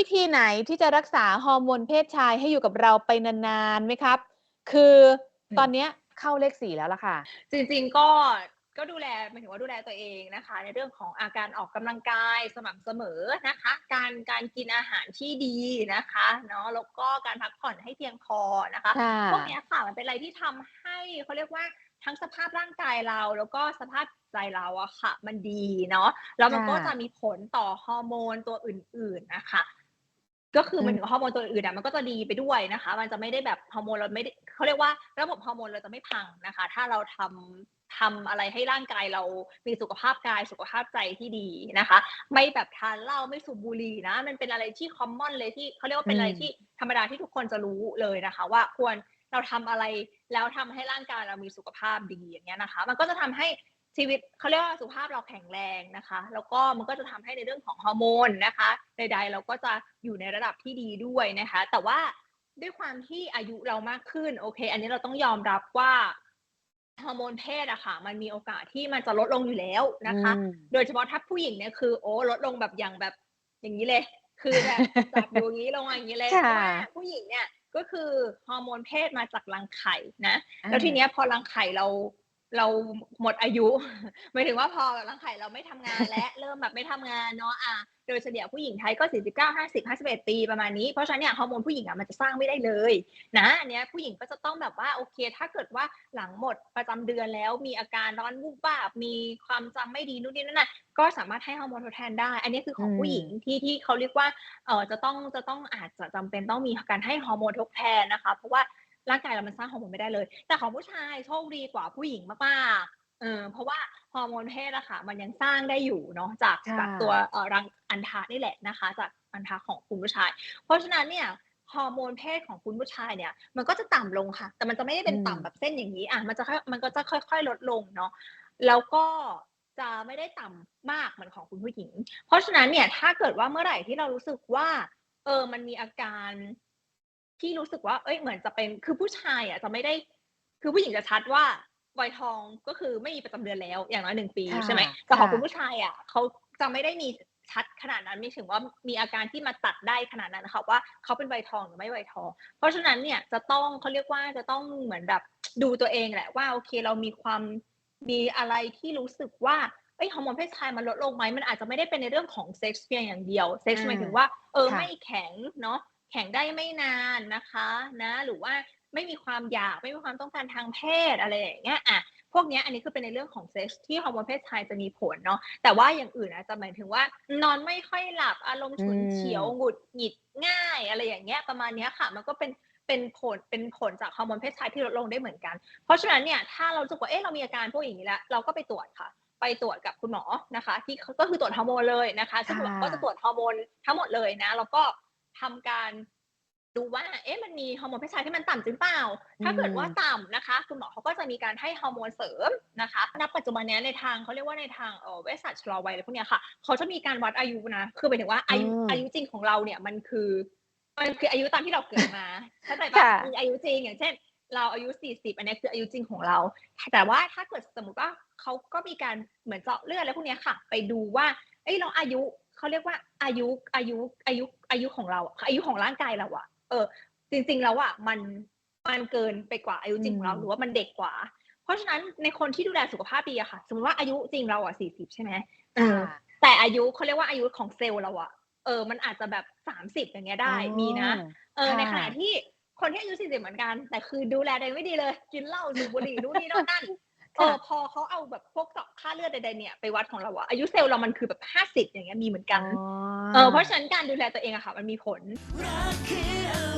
วิธีไหนที่จะรักษาฮอร์โมนเพศชายให้อยู่กับเราไปนานๆไหมครับ คืออืมตอนเนี้ยเข้าเลขสี่แล้วล่ะค่ะ จริงๆก็ก็ดูแลหมายถึงว่าดูแลตัวเองนะคะ ในเรื่องของอาการออกกำลังกายสม่ำเสมอนะคะ การการกินอาหารที่ดีนะคะเนาะแล้วก็การพักผ่อนให้เพียงพอนะคะค่ะพวกเนี้ยค่ะมันเป็นอะไรที่ทำให้เขาเรียกว่าทั้งสภาพร่างกายเราแล้วก็สภาพใจเราอะค่ะ มันดีเนาะแล้วมันก็ค่ะจะมีผลต่อฮอร์โมนตัวอื่น ๆนะคะ ก็คืออืมมันถึงฮอร์โมนตัวอื่นอะมันก็จะดีไปด้วยนะคะ มันจะไม่ได้แบบฮอร์โมนเราไม่ได้เขาเรียกว่าระบบฮอร์โมนเราจะไม่พังนะคะ ถ้าเราทำทำอะไรให้ร่างกายเรามีสุขภาพกายสุขภาพใจที่ดีนะคะ ไม่แบบทานเหล้าไม่สูบบุหรี่นะ มันเป็นอะไรที่คอมมอนเลยที่เขาเรียกว่าเป็นอะไรอืมที่ธรรมดาที่ทุกคนจะรู้เลยนะคะ ว่าควรเราทำอะไรแล้วทำให้ร่างกายเรามีสุขภาพดีอย่างเงี้ยนะคะ มันก็จะทำให้ ชีวิตเขาเรียกว่าสุขภาพเราแข็งแรงนะคะ แล้วก็มันก็จะทำให้ในเรื่องของฮอร์โมนนะคะใดๆเราก็จะอยู่ในระดับที่ดีด้วยนะคะ แต่ว่าด้วยความที่อายุเรามากขึ้นโอเค อันนี้เราต้องยอมรับว่าฮอร์โมนเพศอะค่ะ มันมีโอกาสที่มันจะลดลงอยู่แล้วนะคะอืมโดยเฉพาะถ้าผู้หญิงเนี่ยคือ โอ้ลดลงแบบอย่างแบบอย่างนี้เลย คือแบบจากดูอย่างนี้ลงมาอย่างนี้เลยเพค่ะราะว่าผู้หญิงเนี่ยก็คือฮอร์โมนเพศมาจากรังไข่นะอ่าแล้วทีเนี้ยพอรังไข่เรา เราหมดอายุหมายถึงว่าพอรังไข่เราไม่ทำงานและเริ่มแบบไม่ทำงานเนาะอะโดยเฉลี่ยผู้หญิงไทยก็ 49 50 51 ปีประมาณนี้เพราะฉะนั้นเนี่ยฮอร์โมนผู้หญิงอะมันจะสร้างไม่ได้เลยนะอันเนี้ยผู้หญิงก็จะต้องแบบว่าโอเค ถ้าเกิดว่าหลังหมดประจำเดือนแล้วมีอาการร้อนวูบวาบมีความจำไม่ดีนู่นนี่นั่นน่ะก็สามารถให้ฮอร์โมนทดแทนได้ อันนี้คือของอืมผู้หญิงที่ที่เขาเรียกว่าเออจะต้องจะต้องอาจจะจำเป็นต้องมีการให้ฮอร์โมนทดแทนนะคะ เพราะว่า ร่างกายเรามันสร้างฮอร์โมนไม่ได้เลย แต่ของผู้ชายโชคดีกว่าผู้หญิงมากๆเออเพราะว่าฮอร์โมนเพศอะค่ะ มันยังสร้างได้อยู่เนาะจากค่ะจากตัวเอ่อรังอัณฑะนี่แหละนะคะ จากอัณฑะของคุณผู้ชาย เพราะฉะนั้นเนี่ยฮอร์โมนเพศของคุณผู้ชายเนี่ย มันก็จะต่ำลงค่ะ แต่มันจะไม่ได้เป็นอืมต่ำแบบเส้นอย่างนี้อะมันจะค่อยมันก็จะค่อย ๆ ลดลงเนาะแล้วก็จะไม่ได้ต่ำมากเหมือนของคุณผู้หญิง เพราะฉะนั้นเนี่ยถ้าเกิดว่าเมื่อไหร่ที่เรารู้สึกว่า เออมันมีอาการ ที่รู้สึกว่า เอ้ยเหมือนจะเป็นคือผู้ชายอะจะไม่ได้ คือผู้หญิงจะชัดว่าวัยทองก็คือไม่มีประจำเดือนแล้วอย่างน้อยหนึ่งปีค่ะใช่ไหมแต่ของค่ะคุณผู้ชายอะเขาจะไม่ได้มีชัดขนาดนั้นไม่ถึงว่ามีอาการที่มาตัดได้ขนาดนั้นนะคะว่าเขาเป็นวัยทองหรือไม่วัยทอง เพราะฉะนั้นเนี่ยจะต้องเขาเรียกว่าจะต้องเหมือนแบบดูตัวเองแหละว่าโอเคเรามีความมีอะไรที่รู้สึกว่าเอ้ยฮอร์โมนเพศชายมันลดลงไหมมันอาจจะไม่ได้เป็นในเรื่องของเซ็กส์เพียงอย่างเดียวเซ็กส์อ่าหมายถึงว่าเออค่ะไม่แข็งเนาะ แข็งได้ไม่นานนะคะนะหรือว่าไม่มีความอยากไม่มีความต้องการทางเพศอะไรอย่างเงี้ยอะพวกเนี้ยอันนี้คือเป็นในเรื่องของเซ็กส์ที่ฮอร์โมนเพศชายจะมีผลเนาะแต่ว่าอย่างอื่นอาจจะหมายถึงว่านอนไม่ค่อยหลับอารมณ์ฉุนเฉียวอืมหงุดหงิดง่าย อะไรอย่างเงี้ยประมาณเนี้ยค่ะ มันก็เป็นเป็นผลเป็นผลจากฮอร์โมนเพศชายที่ลดลงได้เหมือนกัน เพราะฉะนั้นเนี่ยถ้าเราจะว่าเอ๊ะเรามีอาการพวกอย่างนี้แล้วเราก็ไปตรวจค่ะ ไปตรวจกับคุณหมอนะคะ ที่ก็คือตรวจฮอร์โมนเลยนะคะซึ่งคุณหมอค่ะก็จะตรวจฮอร์โมนทั้งหมดเลยนะแล้วก็ ทำการดูว่า เอ๊ะ มันมีฮอร์โมนเพศชายที่มันต่ำจริงเปล่า ถ้าเกิดว่าต่ำนะคะ คุณหมอเขาก็จะมีการให้ฮอร์โมนเสริมนะคะ ณ ปัจจุบันเนี้ยในทางเขาเรียกว่าในทางเอ่อเวชศาสตร์ชะลอวัยอะไรพวกเนี้ยค่ะ เขาจะมีการวัดอายุนะ คือหมายถึงว่าอายุอืมอายุจริงของเราเนี่ยมันคือ มันคืออายุตามที่เราเกิดมาเข้าใจปะค่ะมีอายุจริงอย่างเช่น เราอายุ 40 อันนี้คืออายุจริงของเรา แต่ว่าถ้าเกิดสมมติว่าเขาก็มีการเหมือนเจาะเลือดอะไรพวกเนี้ยค่ะ ไปดูว่า เอ้ยเราอายุ เขาเรียกว่าอายุอายุอายุอายุของเราอะอายุของร่างกายเราอะเออ จริง ๆ แล้วอะมันมันเกินไปกว่าอายุจริงของเราอืมหรือว่ามันเด็กกว่า เพราะฉะนั้นในคนที่ดูแลสุขภาพดีอะค่ะ สมมติว่าอายุจริงเราอะ40ใช่ไหมเออค่ะแต่อายุเขาเรียกว่าอายุของเซลล์เราอะเออ มันอาจจะแบบสามสิบอย่างเงี้ยได้อ๋อมีนะเออค่ะในขณะที่คนที่อายุสี่สิบเหมือนกัน แต่คือดูแลตัวเองไม่ดีเลย กินเหล้าสูบบุหรี่นู่นนี่นั่นนั่น เออพอเขาเอาแบบพวกเจาะค่าเลือดใดๆเนี่ยไปวัดของเราอะอายุเซลล์เรามันคือแบบห้าสิบอย่างเงี้ยมีเหมือนกันอ๋อเออเพราะฉะนั้นการดูแลตัวเองอะค่ะ มันมีผลรักคืออะไร